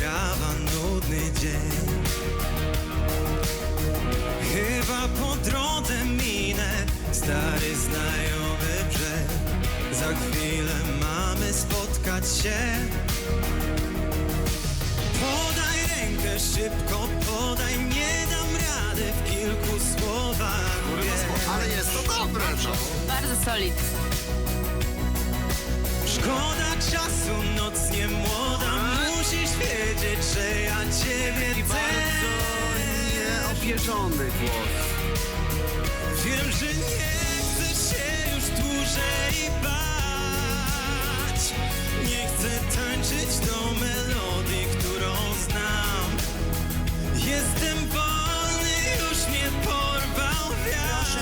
trawa nudny dzień Chyba po drodze minę stary znajomy brzeg Za chwilę mamy spotkać się Podaj rękę szybko, podaj, nie dam rady w kilku słowach Kurwa, ale jest to dobre! No. Bardzo solid. Ciebie I bardzo nieopierzony głos. Wiem, że nie chcę się już dłużej bać. Nie chcę tańczyć do melodii, którą znam. Jestem wolny, już mnie porwał wiatr.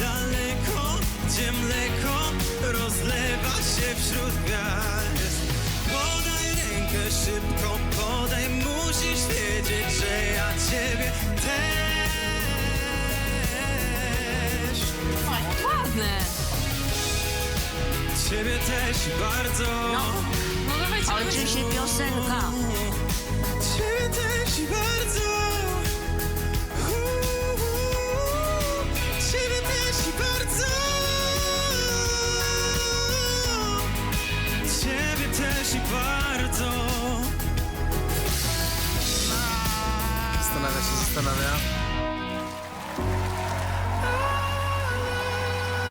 Daleko, gdzie mleko rozlewa się wśród gwiazd szybko, podaj, musisz wiedzieć, że ja ciebie też Ładne. Ciebie też bardzo Mogę być Kończy się piosenka. Ciebie też bardzo Zastanawia się, zastanawia.